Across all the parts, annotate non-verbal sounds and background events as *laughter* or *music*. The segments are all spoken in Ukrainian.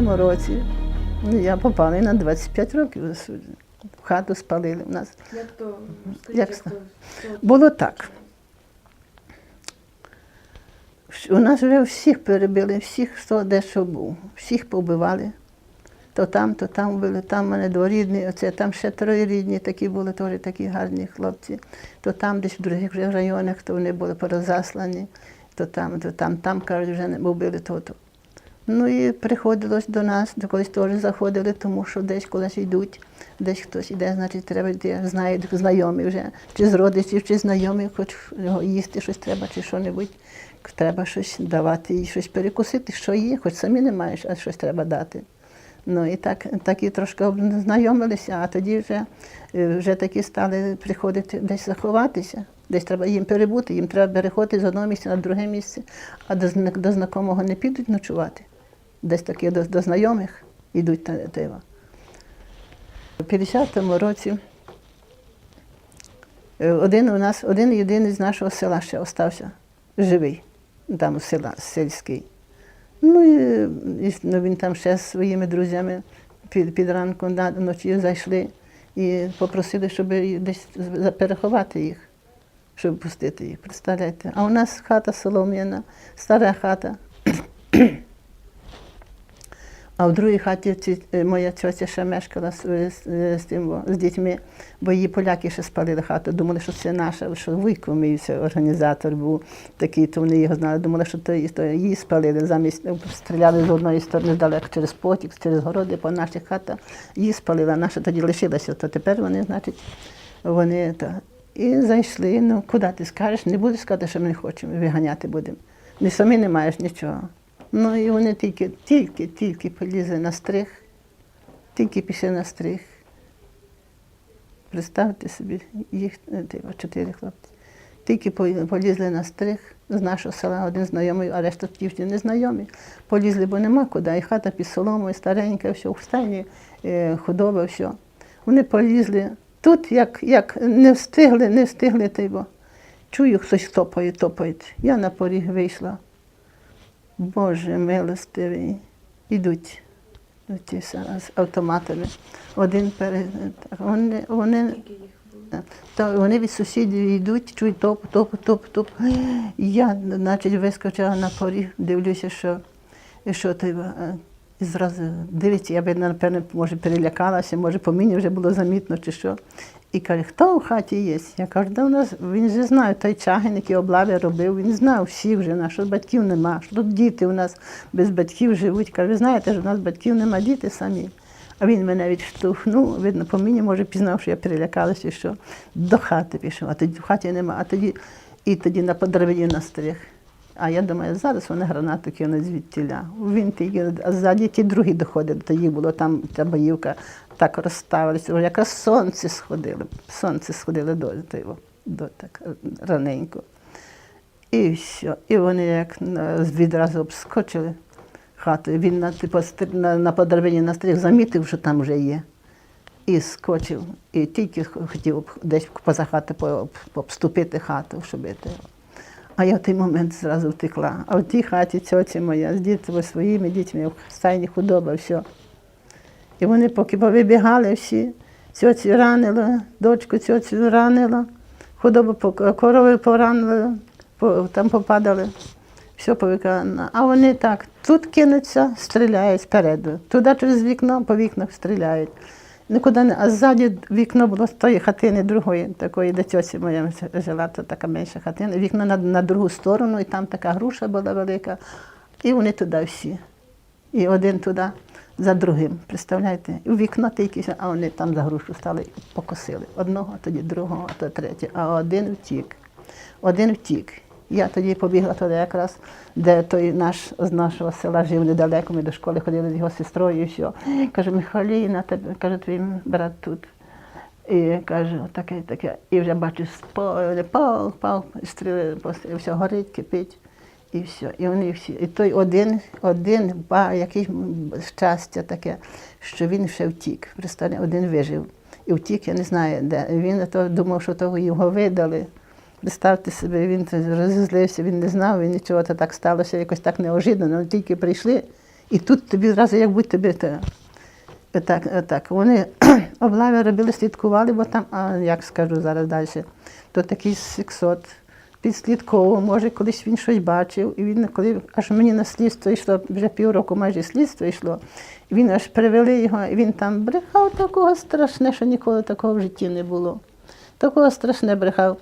50-му році ну, я попала і на 25 років засуджена. Хату спалили в нас. Як то Як то, Було так. У нас вже всіх перебили, всіх, хто де що був, всіх побивали. То там, то там були, там в мене дворідні, оце там ще троєрідні такі були, теж такі гарні хлопці. То там десь в других районах, то вони були порозаслані, то там, то там, там, кажуть, вже не вбили то-то. Ну і приходилось до нас, до колись теж заходили, тому що десь колись йдуть, десь хтось йде, значить треба йти, знають знайомі вже, чи з родичів, чи знайомі, хоч їсти щось треба, чи що-небудь. Треба щось давати їй, щось перекусити, що є, хоч самі не маєш, а щось треба дати. Ну і так, так і трошки знайомилися, а тоді вже, е, вже такі стали приходити десь заховатися. Десь треба їм перебути, їм треба переходити з одного місця на друге місце, а до, до знайомого не підуть ночувати. Десь такі до, до знайомих йдуть та тива. У 50-му році е, один у нас, один єдиний з нашого села ще остався живий, там села сільський. Ну і, і ну, він там ще з своїми друзями під, під ранком на- ночі зайшли і попросили, щоб десь переховати їх, щоб пустити їх. Представляєте? А у нас хата солом'яна, стара хата. А в другій хаті е, моя тьотя ще мешкала з, з, з, тим, з дітьми, бо її поляки ще спалили хату. Думали, що це наша, що вуйко мій організатор був такий, то вони його знали. Думали, що то, то її спалили. Замість ну, стріляли з одної сторони далеко через потік, через городи по наших хатах. Її спалили, а наша тоді лишилася. То тепер вони, значить, вони то. І зайшли. Ну, куди ти скажеш? Не будеш сказати, що ми не хочемо, виганяти будемо. Ні самі не маєш нічого. Ну і вони тільки, тільки, тільки полізли на стриг, тільки пішли на стриг. Представте собі, їх е, чотири хлопці. Тільки полізли на стриг з нашого села, один знайомий, а решта дівчини незнайомі. Полізли, бо нема куди. І хата під соломою, старенька, все, в стані, е, худоба, все. Вони полізли. Тут, як, як не встигли, не встигли, ти, бо чую, хтось топає, топає. Я на поріг вийшла. Боже милостивий, ідуть, ті з автоматами. Один перед вони, вони, та, вони від сусідів йдуть, чують топ, топ, топ, топ. Я, значить, вискочила на поріг, дивлюся, що, що ти. е, І зразу дивиться, я би, напевно, може, перелякалася, може, по мені вже було замітно чи що. І каже, хто в хаті є? Я кажу, да у нас він же знає, той чагин, який облави робив, він знав всіх вже, на що батьків нема, що тут діти у нас без батьків живуть. Каже, ви знаєте, що у нас батьків нема, діти самі. А він мене відштовхнув, видно, по мені, може, пізнав, що я перелякалася, що до хати пішов, а тоді в хаті нема, а тоді і тоді на подереві настриг. А я думаю, зараз вони гранату кинуть звідтіля. Він тільки, а ззаді ті другі доходять, то їх було там ця боївка, так розставилися. Якраз сонце сходило, сонце сходило до, до, до так раненько. І все. І вони як відразу обскочили хату. Він на, типу, на, на подеревині на стріх замітив, що там вже є. І скочив. І тільки хотів десь поза хати обступити хату, щоб це. А я в той момент зразу втекла. А в тій хаті тьоці моя з дітьми, своїми дітьми, в стайні худоба, все. І вони поки повибігали всі, тьоці ранило, дочку тьоцю ранило, худобу корови поранили, там попадали. Все повикано. А вони так, тут кинуться, стріляють спереду. Туди через вікно, по вікнах стріляють. Нікуди не, а ззаді вікно було з тої хатини другої, такої, де тьоці моя жила, то така менша хатина. Вікно на, на другу сторону, і там така груша була велика. І вони туди всі. І один туди за другим. Представляєте? І в вікно тільки, а вони там за грушу стали покосили. Одного, тоді другого, то третє. А один втік. Один втік. Я тоді побігла туди якраз, де той наш з нашого села жив недалеко, ми до школи ходили з його сестрою і все. Каже, Михайліна, тебе, каже, твій брат тут. І каже, таке, таке. І вже бачу, спали, пал, пал, стріли, все горить, кипить. І все. І вони всі. І той один, один, ба, якийсь щастя таке, що він ще втік. Представляєте, один вижив. І втік, я не знаю, де. Він то думав, що того його видали. Представте собі, він розізлився, він не знав, він нічого, то так сталося якось так неожиданно. Тільки прийшли І тут тобі зразу як будь тобі те. Так, так. Вони *clears throat* облави робили, слідкували, бо там, а, як скажу зараз далі, то такий сексот підслідковував, може, колись він щось бачив, і він, коли аж мені на слідство йшло, вже півроку майже слідство йшло, і він аж привели його, і він там брехав такого страшне, що ніколи такого в житті не було. Такого страшне брехав.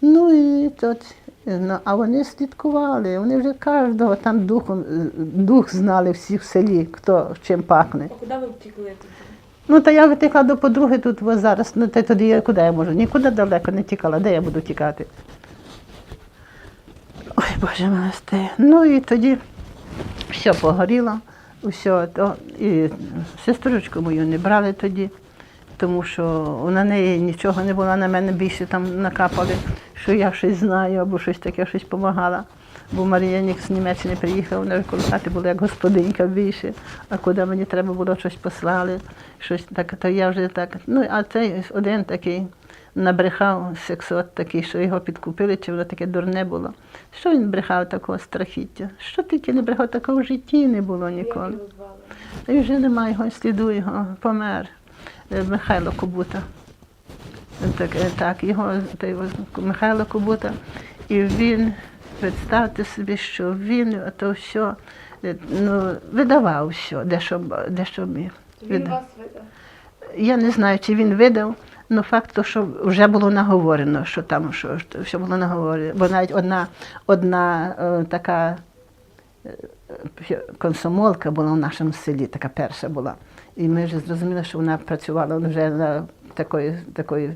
Ну і тут, ну, а вони слідкували, вони вже кожного там духом, дух знали всі в селі, хто чим пахне. А куди ви втікли тоді? Ну, та я витекла до подруги тут ось зараз. Ну, та тоді я куди я можу? Нікуди далеко не тікала, де я буду тікати? Ой, Боже милости. Ну і тоді все погоріло, все. То, і сестричку мою не брали тоді, тому що на неї нічого не було, на мене більше там накапали, що я щось знаю або щось таке, щось допомагала. Бо Марія Нік з Німеччини приїхала, вона хати була як господинька більше, а куди мені треба було щось послали, щось так, то я вже так. Ну, а цей один такий набрехав сексот такий, що його підкупили, чи воно таке дурне було. Що він брехав такого страхіття? Що тільки не брехав, такого в житті не було ніколи. й вже немає його, сліду його, помер. Е, Михайло Кобута. Так, е, так його та його Михайло Кобута. І він, представте собі, що він то все е, ну, видавав все, де що, де що міг. Він вас видав. Я не знаю, чи він видав, але факт, то, що вже було наговорено, що там що, що було наговорено. Бо навіть одна, одна е, така комсомолка була в нашому селі, така перша була. І ми вже зрозуміли, що вона працювала вже на такою, такою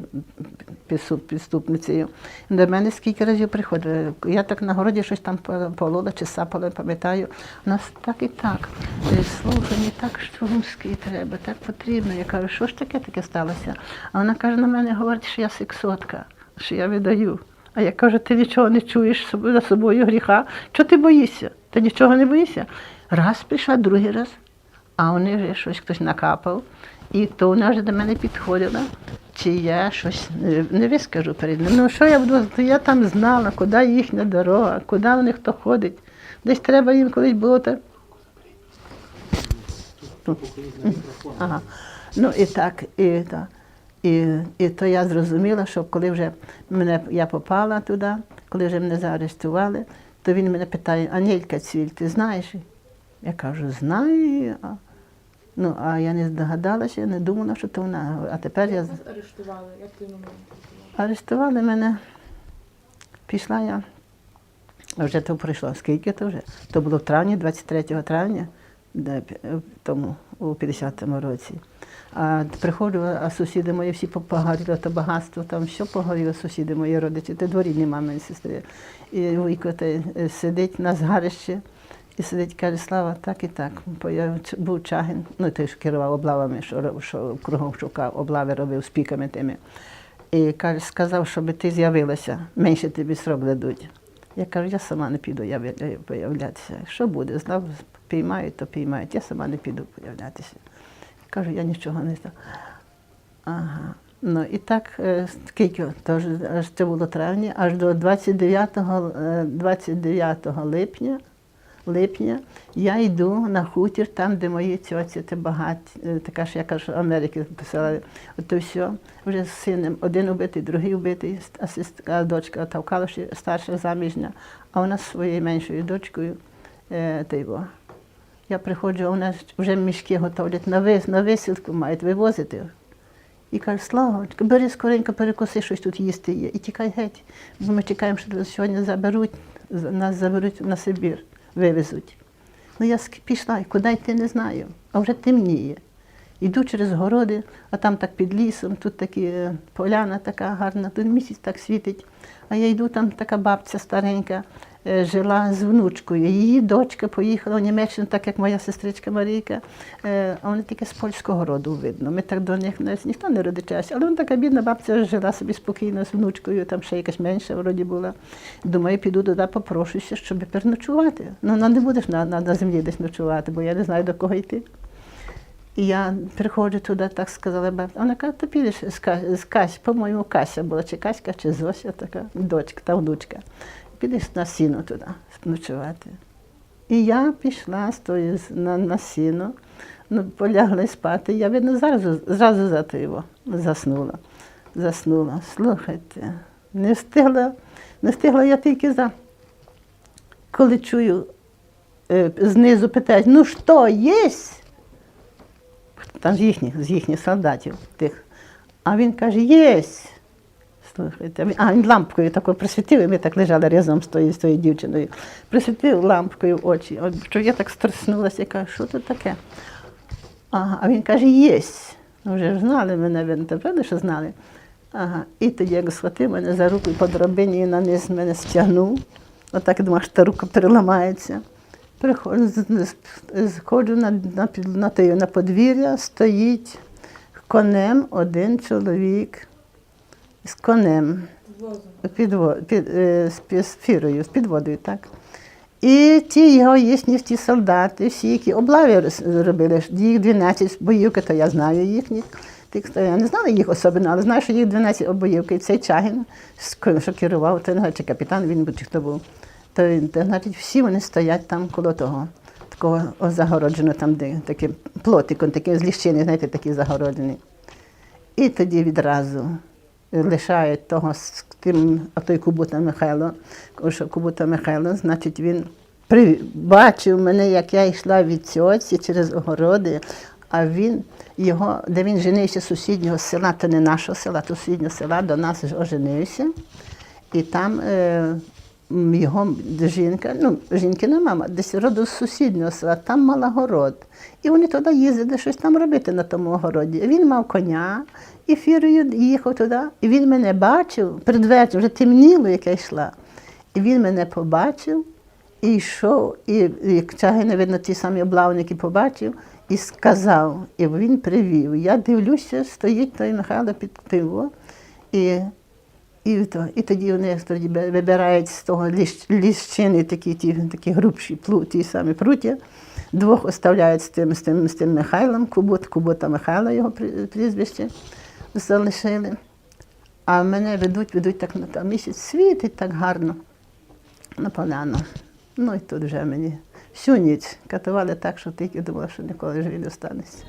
підступницею. До мене скільки разів приходили. Я так на городі щось там полола чи сапала, пам'ятаю. У нас так і так. Е, Слухай, мені так штрумський треба, так потрібно. Я кажу, що ж таке таке сталося? А вона каже, на мене говорить, що я сексотка, що я видаю. А я кажу, ти нічого не чуєш за собою гріха. Чого ти боїшся? Ти нічого не боїшся? Раз прийшла, другий раз, а вони вже щось хтось накапав. І то вона вже до мене підходила, чи я щось не, не вискажу перед ним. Ну що я буду, то я там знала, куди їхня дорога, куди вони хто ходить. Десь треба їм колись було так. Ага. Ну і так, і, та, і, і то я зрозуміла, що коли вже мене, я попала туди, коли вже мене заарештували, то він мене питає, Анелька Цвіль, ти знаєш? Я кажу, знаю. А, ну, а я не здогадалася, не думала, що то вона. А тепер я вас арештували? Як той момент? арештували мене. Пішла я. Вже то пройшло. Скільки то вже? То було в травні, 23 травня, де, е, тому, у 50-му році. А приходжу, а сусіди мої всі погоріли, то багатство, там все погоріло, сусіди мої родичі, це дворідні і сестри. І вуйко е, сидить на згарищі і сидить, каже, Слава, так і так. Бо я був Чагин, ну той, що керував облавами, що, що кругом шукав, облави робив з піками тими. І каже, сказав, щоб ти з'явилася, менше тобі срок дадуть. Я кажу, я сама не піду появлятися. Що буде? Знав, піймають, то піймають. Я сама не піду появлятися. Кажу, я нічого не знаю. Ага. Ну і так, е, скільки, то ж, аж це було травня, аж до 29, е, 29 липня, липня я йду на хутір, там, де мої тьоці, це багаті, е, така ж, я кажу, Америки писала, то все, вже з сином, один убитий, другий убитий, а, дочка та в Калуші старша заміжня, а вона з своєю меншою дочкою, е, та. Я приходжу, а нас вже мішки готовлять на, вис, на висілку мають вивозити. І кажу, слава, бери скоренько, перекуси, щось тут їсти є. І тікай геть. Бо ми чекаємо, що сьогодні заберуть, нас заберуть на Сибір, вивезуть. Ну я пішла, куди йти не знаю, а вже темніє. Йду через городи, а там так під лісом, тут такі е, поляна така гарна, тут місяць так світить. А я йду, там така бабця старенька е, жила з внучкою. Її дочка поїхала в Німеччину, так як моя сестричка Марійка, е, а вони тільки з польського роду видно. Ми так до них навіть ніхто не родичався, але вона така бідна бабця жила собі спокійно з внучкою, там ще якась менша вроді була. Думаю, піду туди, попрошуся, щоб переночувати. Ну, ну не будеш на, на, на землі десь ночувати, бо я не знаю, до кого йти. І я приходжу туди, так сказала бабця. Вона каже, ти підеш з, Ка- Кась, по-моєму, Кася була, чи Каська, чи Зося така, дочка та внучка. Підеш на сіно туди ночувати. І я пішла з тою на, на сіно, ну, полягла спати. Я, видно, зразу, зразу за тиво заснула. Заснула. Слухайте, не встигла, не встигла я тільки за. Коли чую, е, знизу питають, ну що, єсть? Там з їхніх, з їхніх солдатів тих. А він каже, єсть. Слухайте, а він- лампкою такою присвітив, і ми так лежали разом з тою, з тою дівчиною. Присвітив лампкою очі. От, що я так стреснулася і кажу, що це таке? Ага, а він каже, єсть. Ну, вже ж знали мене, ви напевно, що знали. Ага. І тоді як схватив мене за руку по драбині і на низ мене стягнув. Отак я думала, що та рука переламається. Сходжу на, на, на, на подвір'я, стоїть конем один чоловік з конем під, під, е, з, з фірою, з підводою, так. І ті його їхні ті солдати, всі, які облави робили, їх 12 боївки, то я знаю їхніх. Я не знала їх особливо, але знаю, що їх 12 боївки. І цей Чагін, що керував, то не знаю, чи капітан він чи хто був. То, значить, всі вони стоять там коло того, такого о, там, де таким плотиком, таким з ліщини, знаєте, такий загороджений. І тоді відразу лишають того з тим, а той Кубута Михайло, що Кубута Михайло, значить, він бачив мене, як я йшла від цьоці через огороди, а він його, де він женився з сусіднього села, то не нашого села, то сусіднього села, до нас оженився. І там е, його жінка, ну, жінкина мама, десь родом з сусіднього села, там мала город. І вони туди їздили щось там робити на тому огороді. Він мав коня, і фірою їхав туди. І він мене бачив, перед вечором, вже темніло, як я йшла. І він мене побачив і йшов, і, і Чагина, видно, ті самі облавники побачив і сказав, і він привів. Я дивлюся, стоїть той Михайло під тиво. І і, то, і тоді вони тоді вибирають з того ліщини такі, ті, такі грубші плу, ті самі пруття. Двох оставляють з тим, з тим, з тим Михайлом, Кубут, Кубота Михайла його прізвище залишили. А мене ведуть, ведуть так на місяць світить так гарно на поляну. Ну і тут вже мені всю ніч катували так, що тільки думала, що ніколи живі не останеться.